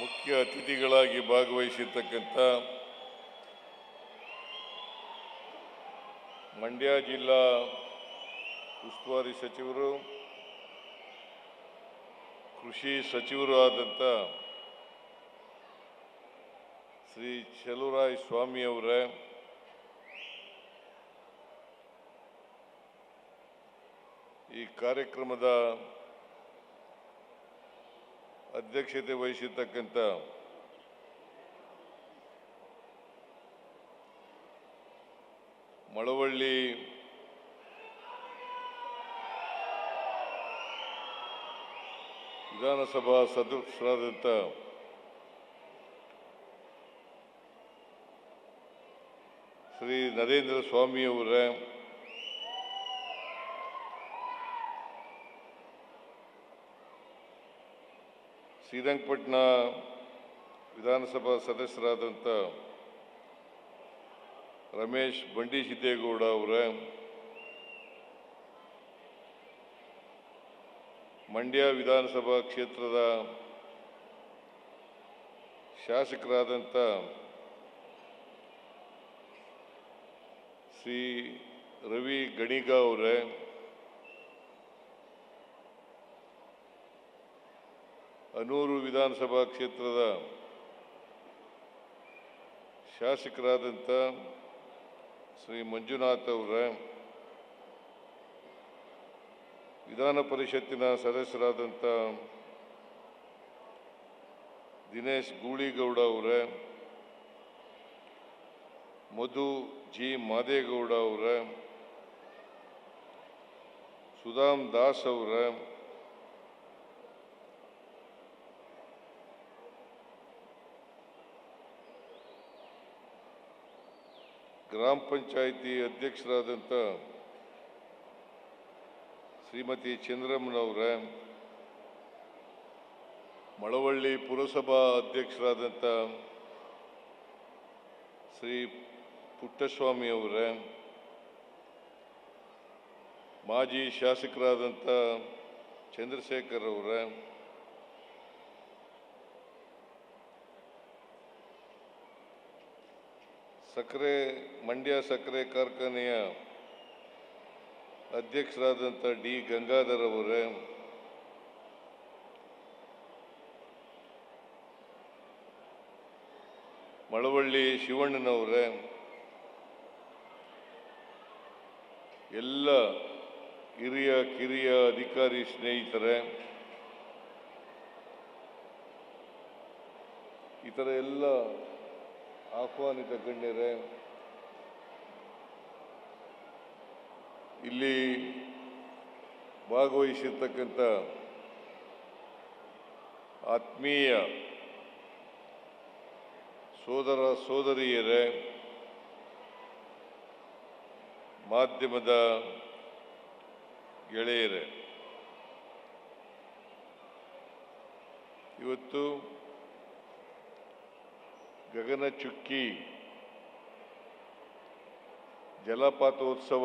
ಮುಖ್ಯ ಅತಿಥಿಗಳಾಗಿ ಭಾಗವಹಿಸಿರ್ತಕ್ಕಂಥ ಮಂಡ್ಯ ಜಿಲ್ಲಾ ಉಸ್ತುವಾರಿ ಸಚಿವರು, ಕೃಷಿ ಸಚಿವರು ಆದಂಥ ಶ್ರೀ ಚಲುರಾಯ್ ಸ್ವಾಮಿ ಅವರೇ, ಈ ಕಾರ್ಯಕ್ರಮದ ಅಧ್ಯಕ್ಷತೆ ವಹಿಸಿರ್ತಕ್ಕಂಥ ಮಳವಳ್ಳಿ ವಿಧಾನಸಭಾ ಸದಸ್ಯರಾದಂಥ ಶ್ರೀ ನರೇಂದ್ರ ಸ್ವಾಮಿಯವರೇ ಶ್ರೀರಂಗಪಟ್ಟಣ ವಿಧಾನಸಭಾ ಸದಸ್ಯರಾದಂಥ ರಮೇಶ್ ಬಂಡಿ ಸಿದ್ದೇಗೌಡ ಅವರ, ಮಂಡ್ಯ ವಿಧಾನಸಭಾ ಕ್ಷೇತ್ರದ ಶಾಸಕರಾದಂಥ ಶ್ರೀ ರವಿ ಗಣಿಗ ಅವರೇ ಅನೂರು ವಿಧಾನಸಭಾ ಕ್ಷೇತ್ರದ ಶಾಸಕರಾದಂಥ ಶ್ರೀ ಮಂಜುನಾಥ್ ಅವರ ವಿಧಾನ ಪರಿಷತ್ತಿನ ಸದಸ್ಯರಾದಂಥ ದಿನೇಶ್ ಗೂಳಿಗೌಡ ಅವರ, ಮಧು ಜಿ ಮಾದೇಗೌಡ ಅವರ, ಸುಧಾಮ್ ದಾಸ್ ಅವರೇ ಗ್ರಾಮ ಪಂಚಾಯಿತಿ ಅಧ್ಯಕ್ಷರಾದಂಥ ಶ್ರೀಮತಿ ಚಂದ್ರಮ್ಮನವರೇ, ಮಳವಳ್ಳಿ ಪುರಸಭಾ ಅಧ್ಯಕ್ಷರಾದಂಥ ಶ್ರೀ ಪುಟ್ಟಸ್ವಾಮಿ ಅವರೇ, ಮಾಜಿ ಶಾಸಕರಾದಂಥ ಚಂದ್ರಶೇಖರ್ ಅವರೇ ಸಕ್ಕರೆ ಮಂಡ್ಯ ಸಕ್ಕರೆ ಕಾರ್ಖಾನೆಯ ಅಧ್ಯಕ್ಷರಾದಂಥ ಡಿ. ಗಂಗಾಧರ್ ಅವರೇ, ಮಳವಳ್ಳಿ ಶಿವಣ್ಣನವರೇ, ಎಲ್ಲ ಹಿರಿಯ, ಕಿರಿಯ ಅಧಿಕಾರಿ ಸ್ನೇಹಿತರೆ ಥರ ಎಲ್ಲ ಆಹ್ವಾನಿತ ಗಣ್ಯರೇ ಇಲ್ಲಿ ಭಾಗವಹಿಸಿರ್ತಕ್ಕಂಥ ಆತ್ಮೀಯ ಸೋದರ ಸೋದರಿಯರೇ ಮಾಧ್ಯಮದ ಗೆಳೆಯರೇ ಇವತ್ತು ಗಗನಚುಕ್ಕಿ ಜಲಪಾತೋತ್ಸವ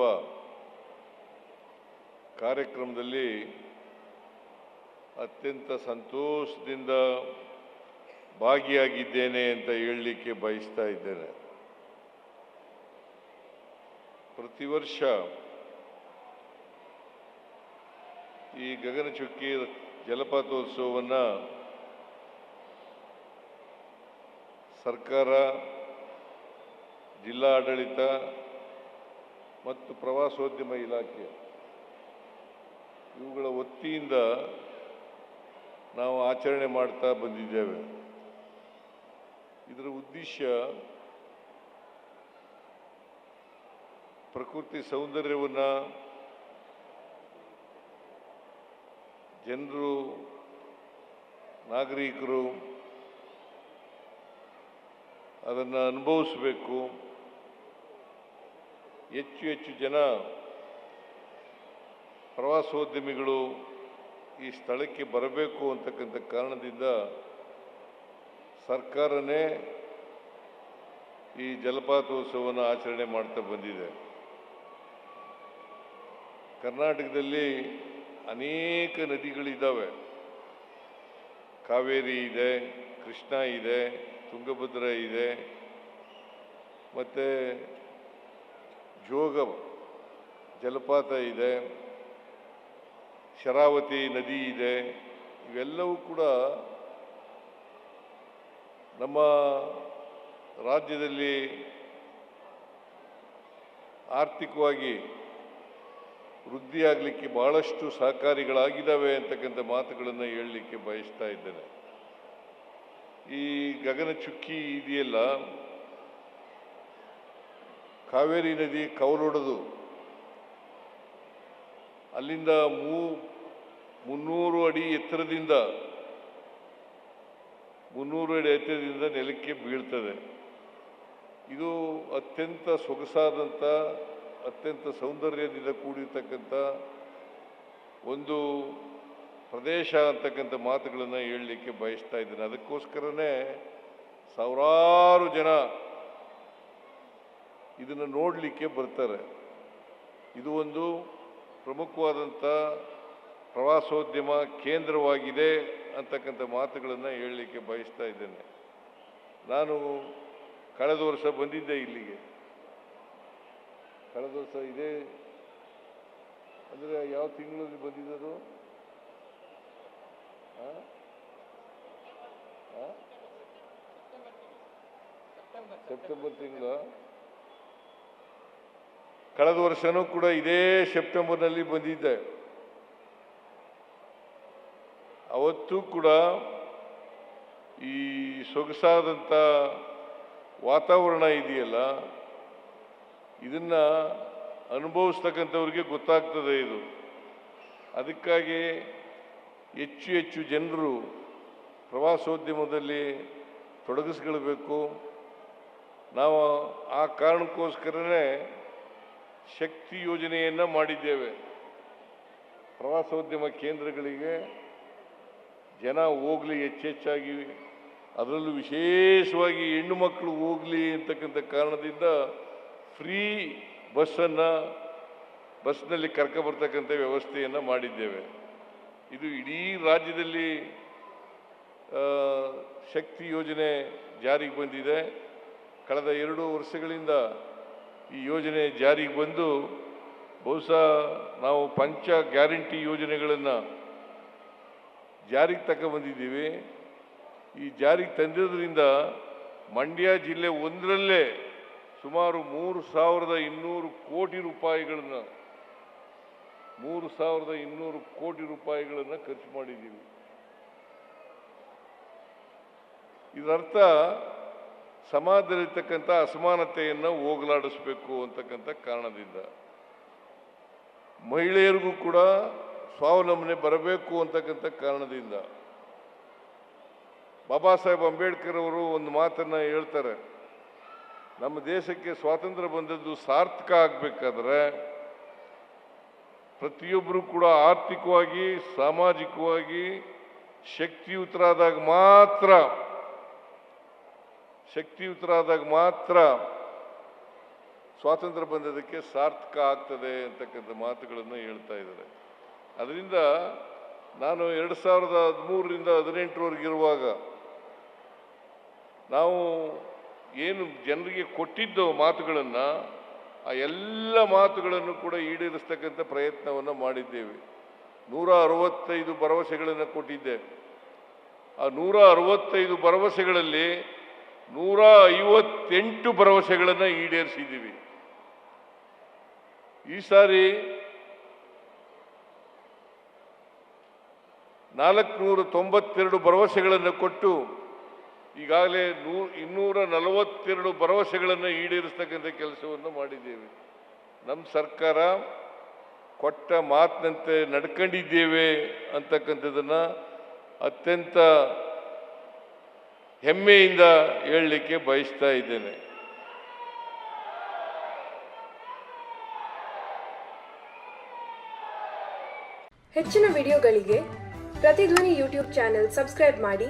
ಕಾರ್ಯಕ್ರಮದಲ್ಲಿ ಅತ್ಯಂತ ಸಂತೋಷದಿಂದ ಭಾಗಿಯಾಗಿದ್ದೇನೆ ಅಂತ ಹೇಳಲಿಕ್ಕೆ ಬಯಸ್ತಾ ಇದ್ದೇನೆ. ಪ್ರತಿ ವರ್ಷ ಈ ಗಗನಚುಕ್ಕಿ ಜಲಪಾತೋತ್ಸವವನ್ನು ಸರ್ಕಾರ ಜಿಲ್ಲಾ ಆಡಳಿತ ಮತ್ತು ಪ್ರವಾಸೋದ್ಯಮ ಇಲಾಖೆ ಇವುಗಳ ಒತ್ತಿಯಿಂದ ನಾವು ಆಚರಣೆ ಮಾಡ್ತಾ ಬಂದಿದ್ದೇವೆ. ಇದರ ಉದ್ದೇಶ ಪ್ರಕೃತಿ ಸೌಂದರ್ಯವನ್ನು ಜನರು, ನಾಗರಿಕರು ಅದನ್ನು ಅನುಭವಿಸಬೇಕು. ಹೆಚ್ಚು ಹೆಚ್ಚು ಜನ ಪ್ರವಾಸೋದ್ಯಮಿಗಳು ಈ ಸ್ಥಳಕ್ಕೆ ಬರಬೇಕು ಅಂತಕ್ಕಂಥ ಕಾರಣದಿಂದ ಸರ್ಕಾರನೇ ಈ ಜಲಪಾತೋತ್ಸವವನ್ನು ಆಚರಣೆ ಮಾಡ್ತಾ ಬಂದಿದೆ. ಕರ್ನಾಟಕದಲ್ಲಿ ಅನೇಕ ನದಿಗಳಿದ್ದಾವೆ. ಕಾವೇರಿ ಇದೆ ಕೃಷ್ಣ ಇದೆ, ತುಂಗಭದ್ರ ಇದೆ, ಮತ್ತು ಜೋಗ, ಜಲಪಾತ ಇದೆ, ಶರಾವತಿ ನದಿ ಇದೆ, ಇವೆಲ್ಲವೂ ಕೂಡ ನಮ್ಮ ರಾಜ್ಯದಲ್ಲಿ ಆರ್ಥಿಕವಾಗಿ ವೃದ್ಧಿಯಾಗಲಿಕ್ಕೆ ಬಹಳಷ್ಟು ಸಹಕಾರಿಗಳಾಗಿದ್ದಾವೆ ಅಂತಕ್ಕಂಥ ಮಾತುಗಳನ್ನು ಹೇಳಲಿಕ್ಕೆ ಬಯಸ್ತಾ ಇದ್ದೇನೆ. ಈ ಗಗನಚುಕ್ಕಿ ಇದೆಯಲ್ಲ, ಕಾವೇರಿ ನದಿ ಕವಲೊಡೆದು, ಅಲ್ಲಿಂದ ಮೂ, ಮುನ್ನೂರು ಅಡಿ ಎತ್ತರದಿಂದ, ಮುನ್ನೂರು ಅಡಿ ಎತ್ತರದಿಂದ ನೆಲಕ್ಕೆ ಬೀಳ್ತದೆ. ಇದು ಅತ್ಯಂತ ಸೊಗಸಾದಂಥ, ಅತ್ಯಂತ ಸೌಂದರ್ಯದಿಂದ ಕೂಡಿರ್ತಕ್ಕಂಥ ಒಂದು ಪ್ರದೇಶ ಅಂತಕ್ಕಂಥ ಮಾತುಗಳನ್ನು ಹೇಳಲಿಕ್ಕೆ ಬಯಸ್ತಾ ಇದ್ದೇನೆ ಅದಕ್ಕೋಸ್ಕರನೇ ಸಾವಿರಾರು ಜನ ಇದನ್ನು ನೋಡಲಿಕ್ಕೆ ಬರ್ತಾರೆ ಇದು ಒಂದು ಪ್ರಮುಖವಾದಂಥ ಪ್ರವಾಸೋದ್ಯಮ ಕೇಂದ್ರವಾಗಿದೆ ಅಂತಕ್ಕಂಥ ಮಾತುಗಳನ್ನು ಹೇಳಲಿಕ್ಕೆ ಬಯಸ್ತಾ ಇದ್ದೇನೆ ನಾನು ಕಳೆದ ವರ್ಷ ಬಂದಿದ್ದೆ ಇಲ್ಲಿಗೆ ಕಳೆದ ವರ್ಷ ಇದೇ ಅಂದರೆ ಯಾವ ತಿಂಗಳಲ್ಲಿ? ಆ? ಸೆಪ್ಟೆಂಬರ್ ತಿಂಗಳು. ಕಳೆದ ವರ್ಷನೂ ಕೂಡ ಇದೇ ಸೆಪ್ಟೆಂಬರ್ನಲ್ಲಿ ಬಂದಿದ್ದೆ ಅವತ್ತು ಕೂಡ ಈ ಸೊಗಸಾದಂಥ ವಾತಾವರಣ ಇದೆಯಲ್ಲ, ಇದನ್ನ ಅನುಭವಿಸ್ತಕ್ಕಂಥವ್ರಿಗೆ ಗೊತ್ತಾಗ್ತದೆ ಇದು. ಅದಕ್ಕಾಗಿ ಹೆಚ್ಚು ಹೆಚ್ಚು ಜನರು ಪ್ರವಾಸೋದ್ಯಮದಲ್ಲಿ ತೊಡಗಿಸ್ಕೊಳ್ಬೇಕು ನಾವು ಆ ಕಾರಣಕ್ಕೋಸ್ಕರನೇ ಶಕ್ತಿ ಯೋಜನೆಯನ್ನು ಮಾಡಿದ್ದೇವೆ. ಪ್ರವಾಸೋದ್ಯಮ ಕೇಂದ್ರಗಳಿಗೆ ಜನ ಹೋಗಲಿ ಹೆಚ್ಚೆಚ್ಚಾಗಿ ಅದರಲ್ಲೂ ವಿಶೇಷವಾಗಿ ಹೆಣ್ಣು ಮಕ್ಕಳು ಹೋಗಲಿ ಅಂತಕ್ಕಂಥ ಕಾರಣದಿಂದ ಫ್ರೀ ಬಸ್ಸನ್ನು, ಬಸ್ನಲ್ಲಿ ಕರ್ಕೊಬರ್ತಕ್ಕಂಥ ವ್ಯವಸ್ಥೆಯನ್ನು ಮಾಡಿದ್ದೇವೆ. ಇದು ಇಡೀ ರಾಜ್ಯದಲ್ಲಿ ಶಕ್ತಿ ಯೋಜನೆ ಜಾರಿಗೆ ಬಂದಿದೆ. ಕಳೆದ ಎರಡು ವರ್ಷಗಳಿಂದ ಈ ಯೋಜನೆ ಜಾರಿಗೆ ಬಂದು ಬಹುಶಃ ನಾವು ಪಂಚ ಗ್ಯಾರಂಟಿ ಯೋಜನೆಗಳನ್ನು ಜಾರಿಗೆ ಬಂದಿದ್ದೀವಿ. ಈ ಜಾರಿಗೆ ತಂದಿರೋದ್ರಿಂದ ಮಂಡ್ಯ ಜಿಲ್ಲೆ ಒಂದರಲ್ಲೇ ಸುಮಾರು ಮೂರು ಸಾವಿರದ ಇನ್ನೂರು ಕೋಟಿ ರೂಪಾಯಿಗಳನ್ನು ಮೂರು ಸಾವಿರದ ಇನ್ನೂರು ಕೋಟಿ ರೂಪಾಯಿಗಳನ್ನು ಖರ್ಚು ಮಾಡಿದ್ದೀವಿ. ಇದರರ್ಥ, ಸಮಾಜದಲ್ಲಿರ್ತಕ್ಕಂಥ ಅಸಮಾನತೆಯನ್ನು ಹೋಗಲಾಡಿಸ್ಬೇಕು ಅಂತಕ್ಕಂಥ ಕಾರಣದಿಂದ. ಮಹಿಳೆಯರಿಗೂ ಕೂಡ ಸ್ವಾವಲಂಬನೆ ಬರಬೇಕು ಅಂತಕ್ಕಂಥ ಕಾರಣದಿಂದ. ಬಾಬಾ ಸಾಹೇಬ್ ಅಂಬೇಡ್ಕರ್ ಅವರು ಒಂದು ಮಾತನ್ನು ಹೇಳ್ತಾರೆ. ನಮ್ಮ ದೇಶಕ್ಕೆ ಸ್ವಾತಂತ್ರ್ಯ ಬಂದದ್ದು ಸಾರ್ಥಕ ಆಗಬೇಕಾದ್ರೆ ಪ್ರತಿಯೊಬ್ಬರು ಕೂಡ ಆರ್ಥಿಕವಾಗಿ, ಸಾಮಾಜಿಕವಾಗಿ ಶಕ್ತಿಯುತರಾದಾಗ ಮಾತ್ರ ಶಕ್ತಿಯುತರಾದಾಗ ಮಾತ್ರ ಸ್ವಾತಂತ್ರ್ಯ ಬಂದದಕ್ಕೆ ಸಾರ್ಥಕ ಆಗ್ತದೆ ಅಂತಕ್ಕಂಥ ಮಾತುಗಳನ್ನು ಹೇಳ್ತಾ ಇದ್ದಾರೆ. ಅದರಿಂದ ನಾನು ಎರಡು ಸಾವಿರದ ಹದಿಮೂರರಿಂದ ಹದಿನೆಂಟರವರೆಗಿರುವಾಗ ನಾವು ಏನು ಜನರಿಗೆ ಕೊಟ್ಟಿದ್ದ ಮಾತುಗಳನ್ನು ಆ ಎಲ್ಲ ಮಾತುಗಳನ್ನು ಕೂಡ ಈಡೇರಿಸ್ತಕ್ಕಂಥ ಪ್ರಯತ್ನವನ್ನು ಮಾಡಿದ್ದೇವೆ. ನೂರ ಅರವತ್ತೈದು ಭರವಸೆಗಳನ್ನು ಕೊಟ್ಟಿದ್ದೆ ಆ ನೂರ ಅರವತ್ತೈದು ಭರವಸೆಗಳಲ್ಲಿ ನೂರ ಐವತ್ತೆಂಟು ಭರವಸೆಗಳನ್ನು ಈಡೇರಿಸಿದ್ದೀವಿ. ಈ ಸಾರಿ ನಾಲ್ಕುನೂರ ತೊಂಬತ್ತೆರಡು ಭರವಸೆಗಳನ್ನು ಕೊಟ್ಟು ಈಗಾಗಲೇ ನೂ ಇನ್ನೂರ ನಲವತ್ತೆರಡು ಭರವಸೆಗಳನ್ನು ಈಡೇರಿಸ್ತಕ್ಕಂಥ ಕೆಲಸವನ್ನು ಮಾಡಿದ್ದೇವೆ. ನಮ್ಮ ಸರ್ಕಾರ ಕೊಟ್ಟ ಮಾತಿನಂತೆ ನಡ್ಕೊಂಡಿದ್ದೇವೆ ಅಂತಕ್ಕಂಥದ್ದನ್ನು ಅತ್ಯಂತ ಹೆಮ್ಮೆಯಿಂದ ಹೇಳಲಿಕ್ಕೆ ಬಯಸ್ತಾ ಇದ್ದೇನೆ. ಹೆಚ್ಚಿನ ವಿಡಿಯೋಗಳಿಗೆ ಪ್ರತಿಧ್ವನಿ ಯೂಟ್ಯೂಬ್ ಚಾನೆಲ್ ಸಬ್ಸ್ಕ್ರೈಬ್ ಮಾಡಿ.